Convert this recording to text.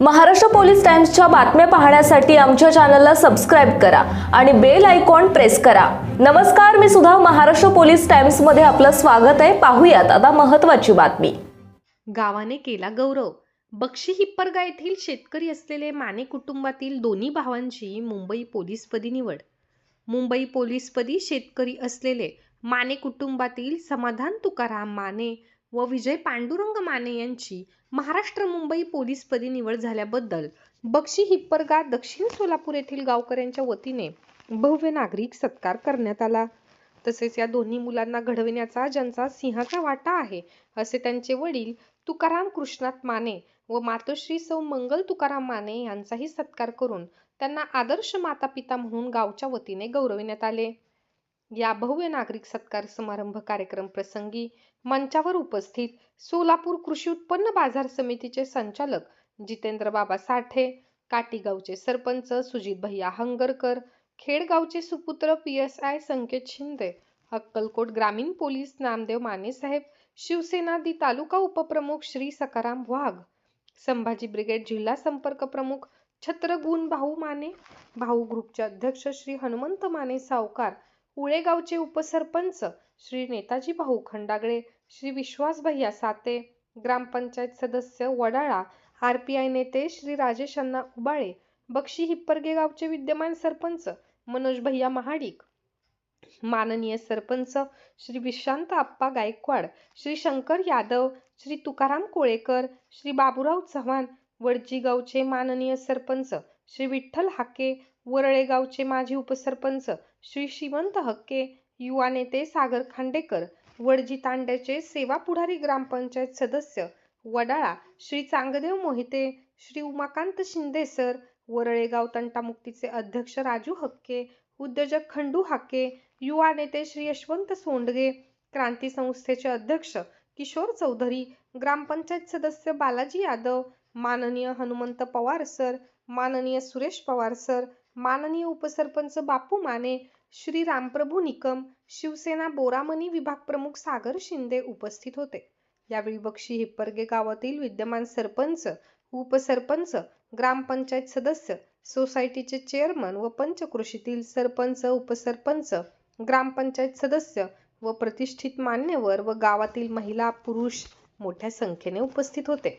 Maharashtra police टाइम्सच्या बातम्या पाहण्यासाठी आमच्या चॅनलला सबस्क्राईब करा आणि बेल आयकॉन प्रेस करा. नमस्कार मी सुद्धा महाराष्ट्र पोलीस टाइम्समध्ये आपलं स्वागत आहे. पाहूयात आता महत्वाची बातमी. गावाने केला गौरव. बक्षी हिप्परगा येथील शेतकरी असलेले माने कुटुंबातील दोन्ही भावांची मुंबई पोलीसपदी निवड. मुंबई पोलीसपदी शेतकरी असलेले माने कुटुंबातील समाधान तुकाराम माने व विजय पांडुरंग माने यांची महाराष्ट्र मुंबई पोलीसपदी निवड झाल्याबद्दल बक्षी हिप्परगा दक्षिण सोलापूर येथील गावकऱ्यांच्या वतीने भव्य नागरिक सत्कार करण्यात आला. तसेच या दोन्ही मुलांना घडविण्याचा ज्यांचा सिंहाचा वाटा आहे असे त्यांचे वडील तुकाराम कृष्णात माने व मातोश्री सौ मंगल तुकाराम माने यांचाही सत्कार करून त्यांना आदर्श माता पिता म्हणून गावच्या वतीने गौरविण्यात आले. या भव्य नागरिक सत्कार समारंभ कार्यक्रम प्रसंगी मंचावर उपस्थित सोलापूर कृषी उत्पन्न बाजार समितीचे संचालक जितेंद्र बाबा साठे काटीगावचे सरपंच सुजित भैया हंगरकर खेडगावचे सुपुत्र P S I Sanket Shinde Akkalkot ग्रामीण पोलीस नामदेव मानेसाहेब शिवसेना दि तालुका उपप्रमुख श्री सकाराम वाघ संभाजी ब्रिगेड जिल्हा संपर्क प्रमुख छत्रगुण भाऊ माने भाऊ ग्रुपचे अध्यक्ष श्री हनुमंत माने सावकार उळेगावचे उपसरपंच श्री नेताजी भाऊ खंडागळे श्री विश्वास भैया साते ग्रामपंचायत सदस्य वडाळा आर पी आय नेते श्री राजेश अण्णा उबाळे बक्षी हिप्परगे गावचे विद्यमान सरपंच मनोज भैया महाडिक माननीय सरपंच श्री विश्रांत आप्पा गायकवाड श्री शंकर यादव श्री तुकाराम कोळेकर श्री बाबूराव चव्हाण वडजी गावचे माननीय सरपंच श्री विठ्ठल हाके वरळेगावचे माजी उपसरपंच श्री श्रीमंत हक्के युवा नेते सागर खांडेकर वडजी तांड्याचे सेवा पुढारी ग्रामपंचायत सदस्य वडाळा श्री चांगदेव मोहिते श्री उमाकांत शिंदे सर वरळेगाव तंटामुक्तीचे अध्यक्ष राजू हक्के उद्योजक खंडू हाके युवा नेते श्री यशवंत सोंडगे क्रांती संस्थेचे अध्यक्ष किशोर चौधरी ग्रामपंचायत सदस्य बालाजी यादव माननीय हनुमंत पवार सर माननीय सुरेश पवार सर माननीय उपसरपंच बापू माने श्री रामप्रभू निकम शिवसेना बोरामणी विभाग प्रमुख सागर शिंदे उपस्थित होते. यावेळी बक्षी हिप्परगे गावातील विद्यमान सरपंच उपसरपंच ग्रामपंचायत सदस्य सोसायटीचे चेअरमन व पंचकृषीतील सरपंच उपसरपंच ग्रामपंचायत सदस्य व प्रतिष्ठित मान्यवर व गावातील महिला पुरुष मोठ्या संख्येने उपस्थित होते.